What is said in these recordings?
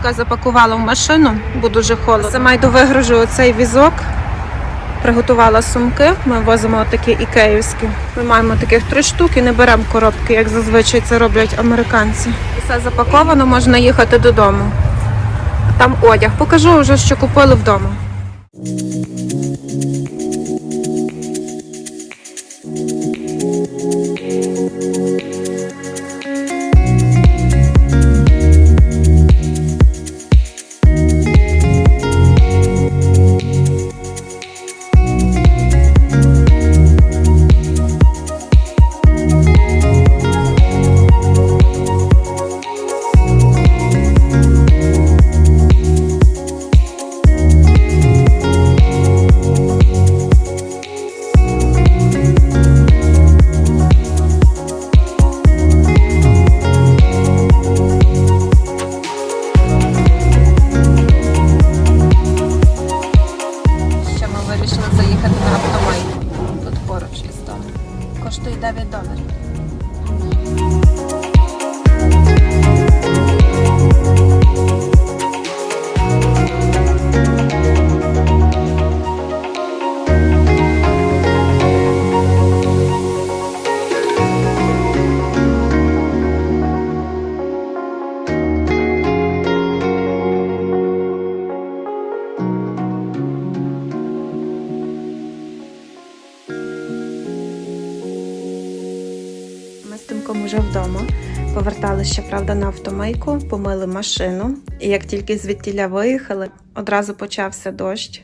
Сумка запакувала в машину, бо дуже холодно. Сама йду вигружу оцей візок. Приготувала сумки. Ми возимо такі ікеївські. Ми маємо таких три штуки, не беремо коробки, як зазвичай це роблять американці. Все запаковано, можна їхати додому. Там одяг. Покажу вже, що купили вдома. Заїхати на автомайку. Тут поруч із домом. Коштує 9 доларів. Поверталися, ще, правда, на автомийку, помили машину. І як тільки звідтіля виїхали, одразу почався дощ.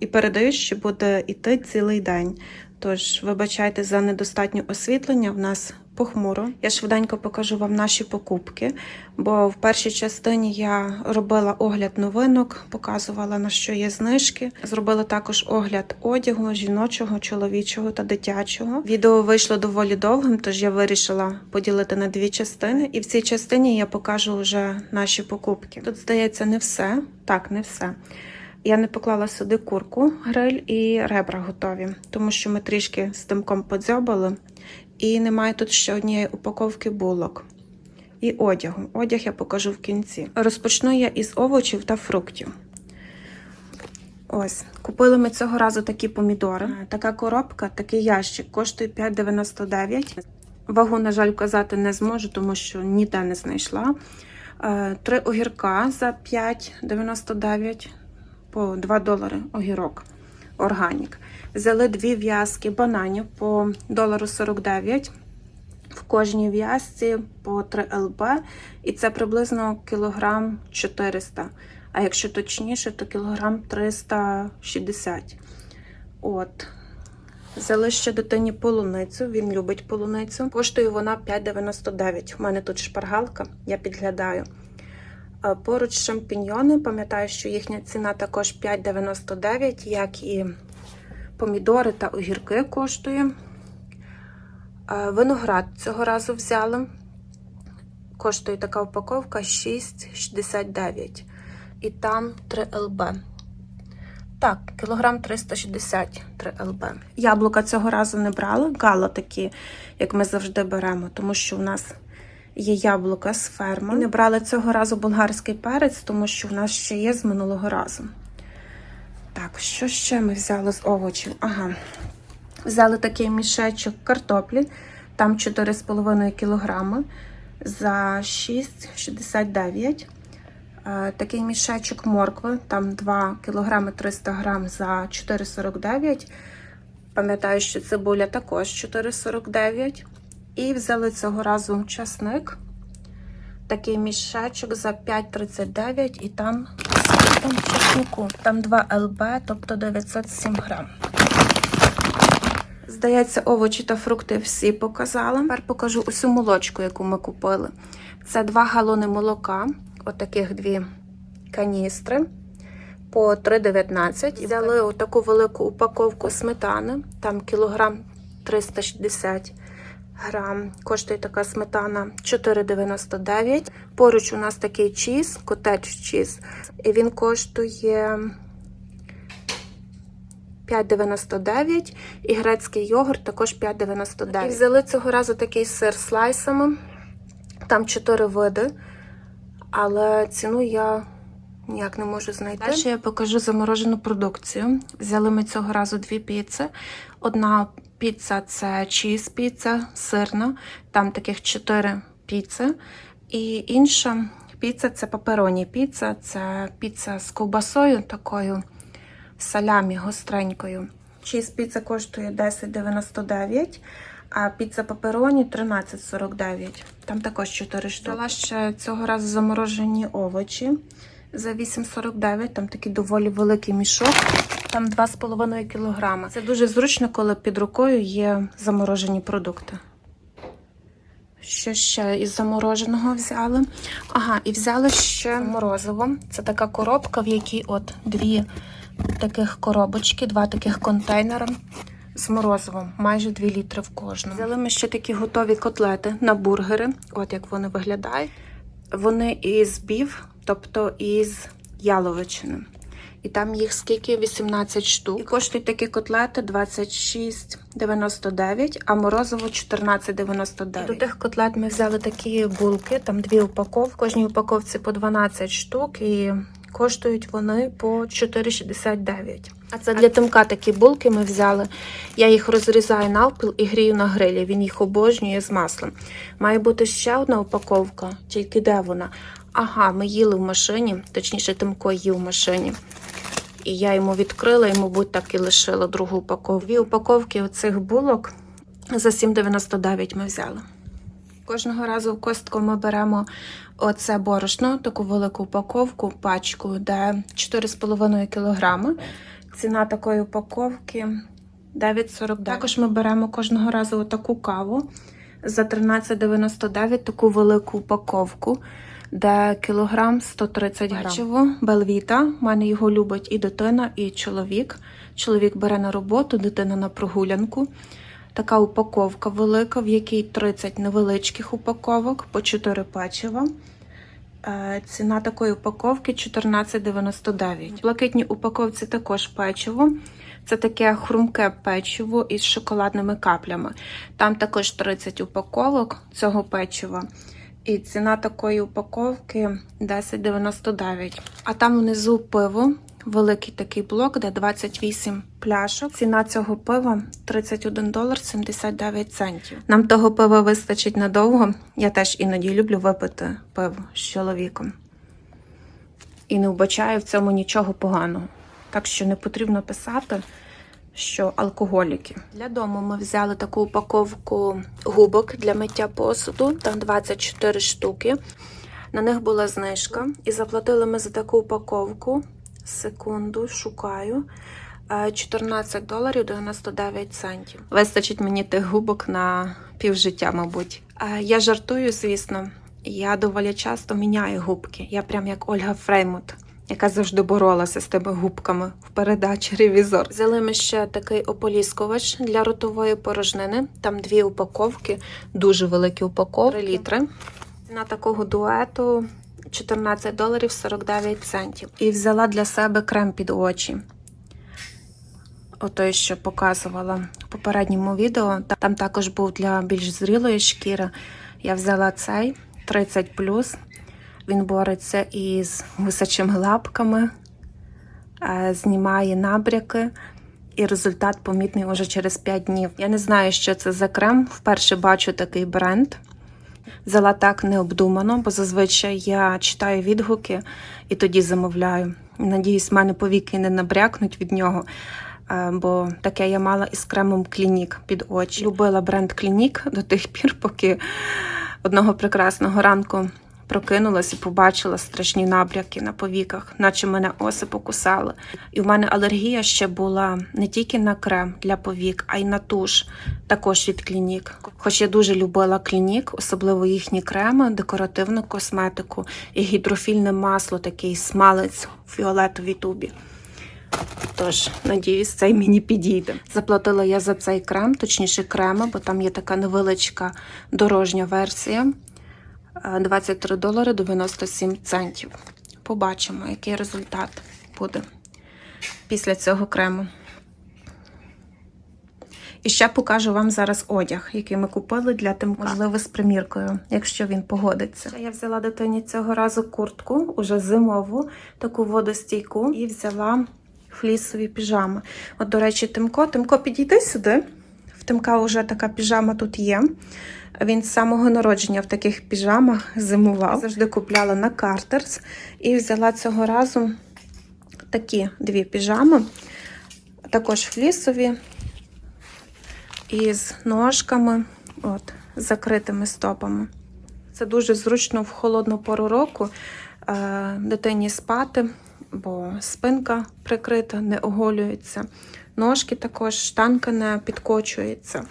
І передають, що буде йти цілий день. Тож, вибачайте за недостатнє освітлення, в нас похмуро. Я швиденько покажу вам наші покупки, бо в першій частині я робила огляд новинок, показувала на що є знижки. Зробила також огляд одягу жіночого, чоловічого та дитячого. Відео вийшло доволі довгим, тож я вирішила поділити на дві частини. І в цій частині я покажу вже наші покупки. Тут здається не все. Так, не все. Я не поклала сюди курку, гриль і ребра готові, тому що ми трішки з тимком подзьобали. І немає тут ще однієї упаковки булок. І одягу. Одяг я покажу в кінці. Розпочну я із овочів та фруктів. Ось, купили ми цього разу такі помідори. Така коробка, такий ящик коштує 5,99. Вагу, на жаль, вказати не зможу, тому що ніде не знайшла. Е, Три огірка за 5,99 по 2 долари огірок. Органік. Взяли дві в'язки бананів по долару 49. В кожній в'язці по 3 ЛБ, і це приблизно кілограм 400. А якщо точніше, то кілограм 360. От. Взяли ще дитині полуницю, він любить полуницю. Коштує вона 5,99. У мене тут шпаргалка, я підглядаю. Поруч шампіньйони, пам'ятаю, що їхня ціна також 5,99, як і помідори та огірки коштує. Виноград цього разу взяли. Коштує така упаковка 6,69. І там 3 ЛБ. Так, кілограм 360 3 ЛБ. Яблука цього разу не брала. Гала такі, як ми завжди беремо, тому що в нас є яблука з ферми. І не брали цього разу болгарський перець, тому що в нас ще є з минулого разу. Так, що ще ми взяли з овочів? Ага. Взяли такий мішечок картоплі, там 4,5 кг за 6,69 Е, Такий мішечок моркви, там 2 кг 300 г за 4,49 Пам'ятаю, що цибуля також 4,49 І взяли цього разу часник. Такий мішечок за 5,39 і там, там чеснику. Там 2 ЛБ, тобто 907 грам. Здається, овочі та фрукти всі показала. Тепер покажу усю молочку, яку ми купили. Це 2 галони молока, отаких дві каністри по 3,19. Взяли отаку велику упаковку сметани, там кілограм 360 грам. Коштує така сметана 4,99. Поруч у нас такий чіз, котедж чіз, і він коштує 5,99 і грецький йогурт також 5,99. І взяли цього разу такий сир слайсами. Там 4 види, але ціну я ніяк не можу знайти. Далі я покажу заморожену продукцію. Взяли ми цього разу дві піци. Одна піца це чіз піца, сирна, там таких чотири піци. І інша піца це папероні піца, це піца з ковбасою такою салямі гостренькою. Чіз піца коштує 10,99, а піца папероні 13,49. Там також 4 штуки. Взяла ще цього разу заморожені овочі за 8,49. Там такий доволі великий мішок. Там 2,5 кг. Це дуже зручно, коли під рукою є заморожені продукти. Що ще із замороженого взяли? Ага, і взяли ще морозиво. Це така коробка, в якій от дві таких коробочки, два таких контейнера з морозивом, майже 2 літри в кожному. Взяли ми ще такі готові котлети на бургери. От як вони виглядають. Вони із бів, тобто із яловичини. І там їх скільки? 18 штук. І коштують такі котлети 26,99, а морозиво 14,99. До тих котлет ми взяли такі булки, там дві упаковки. В кожній упаковці по 12 штук і коштують вони по 4,69. А це для тимка такі булки ми взяли. Я їх розрізаю навпіл і грію на грилі. Він їх обожнює з маслом. Має бути ще одна упаковка, тільки де вона? Ага, ми їли в машині, точніше, Тимко їв в машині. І я йому відкрила, і, мабуть, так і лишила другу упаковку. Дві упаковки оцих булок за 7,99 ми взяли. Кожного разу в костку ми беремо оце борошно, таку велику упаковку, пачку, де 4,5 кг. Ціна такої упаковки 9,49. Також ми беремо кожного разу таку каву за 13,99, таку велику упаковку, де кілограм 130 грам. Белвіта. У мене його любить і дитина, і чоловік. Чоловік бере на роботу, дитина на прогулянку. Така упаковка велика, в якій 30 невеличких упаковок по 4 печива. Е, Ціна такої упаковки 14,99. В блакитній упаковці також печиво. Це таке хрумке печиво із шоколадними каплями. Там також 30 упаковок цього печива. І ціна такої упаковки 10,99. А там внизу пиво, великий такий блок, де 28 пляшок. Ціна цього пива 31 долар 79 центів. Нам того пива вистачить надовго. Я теж іноді люблю випити пиво з чоловіком. І не вбачаю в цьому нічого поганого. Так що не потрібно писати, що алкоголіки. Для дому ми взяли таку упаковку губок для миття посуду, там 24 штуки. На них була знижка. І заплатили ми за таку упаковку. Секунду, шукаю. е, 14 доларів 99 центів. Вистачить мені тих губок на півжиття, мабуть. Е, Я жартую, звісно. Я доволі часто міняю губки. Я прям як Ольга Фреймут, яка завжди боролася з тими губками в передачі ревізор. Взяли ми ще такий ополіскувач для ротової порожнини. Там дві упаковки, дуже великі упаковки, 3 літри. На такого дуету 14 доларів 49 центів. І взяла для себе крем під очі. Отой, що показувала в попередньому відео. Там також був для більш зрілої шкіри. Я взяла цей 30 Він бореться із височими лапками, е, знімає набряки, і результат помітний уже через 5 днів. Я не знаю, що це за крем. Вперше бачу такий бренд. Взяла так необдумано, бо зазвичай я читаю відгуки і тоді замовляю. Надіюсь, в мене повіки не набрякнуть від нього. е, Бо таке я мала із кремом Клінік під очі. Любила бренд Клінік до тих пір, поки одного прекрасного ранку прокинулась і побачила страшні набряки на повіках, наче мене оси покусали. І в мене алергія ще була не тільки на крем для повік, а й на туш, також від клінік. Хоч я дуже любила клінік, особливо їхні креми, декоративну косметику і гідрофільне масло, такий смалець у фіолетовій тубі. Тож, надіюсь, цей мені підійде. Заплатила я за цей крем, точніше крема, бо там є така невеличка дорожня версія. Е, 23 долари 97 центів. Побачимо, який результат буде після цього крему. І ще покажу вам зараз одяг, який ми купили для Тимка. Можливо, з приміркою, якщо він погодиться. Я взяла дитині цього разу куртку, уже зимову, таку водостійку, і взяла флісові піжами. От, до речі, Тимко, Тимко, підійди сюди. Тимка вже така піжама тут є. Він з самого народження в таких піжамах зимував. Завжди купляла на Картерс і взяла цього разу такі дві піжами, також флісові, із ножками, от, з закритими стопами. Це дуже зручно в холодну пору року е, дитині спати, бо спинка прикрита, не оголюється. Ножки також, штанка не підкочується.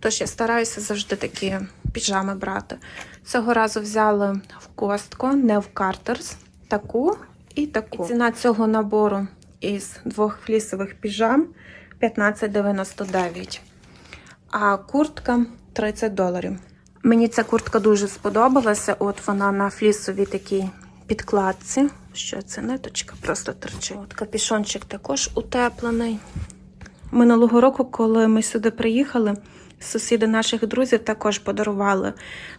Тож я стараюся завжди такі піжами брати. Цього разу взяли в Костко, не в Картерс, таку і таку. І ціна цього набору із двох флісових піжам 15,99. А куртка 30 доларів. Мені ця куртка дуже сподобалася. От вона на флісовій такій підкладці. Що це ниточка просто терчить. От капішончик також утеплений. Минулого року, коли ми сюди приїхали, сусіди наших друзів також подарували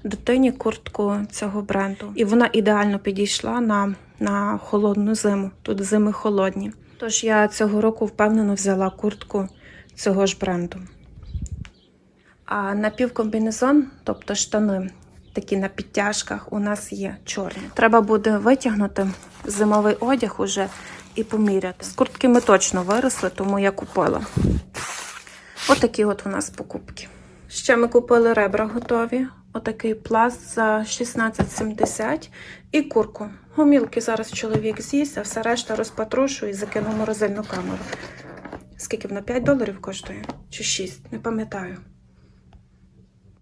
дитині куртку цього бренду. І вона ідеально підійшла на, на холодну зиму. Тут зими холодні. Тож я цього року впевнено взяла куртку цього ж бренду. А напівкомбінезон, тобто штани, такі на підтяжках, у нас є чорні. Треба буде витягнути зимовий одяг уже і поміряти. З куртки ми точно виросли, тому я купила. Отакі от у нас покупки. Ще ми купили ребра готові. Отакий пласт за 16,70 і курку. Гомілки зараз чоловік з'їсть, а все решта розпатрошу і закину в морозильну камеру. Скільки вона? 5 доларів коштує? Чи 6? Не пам'ятаю.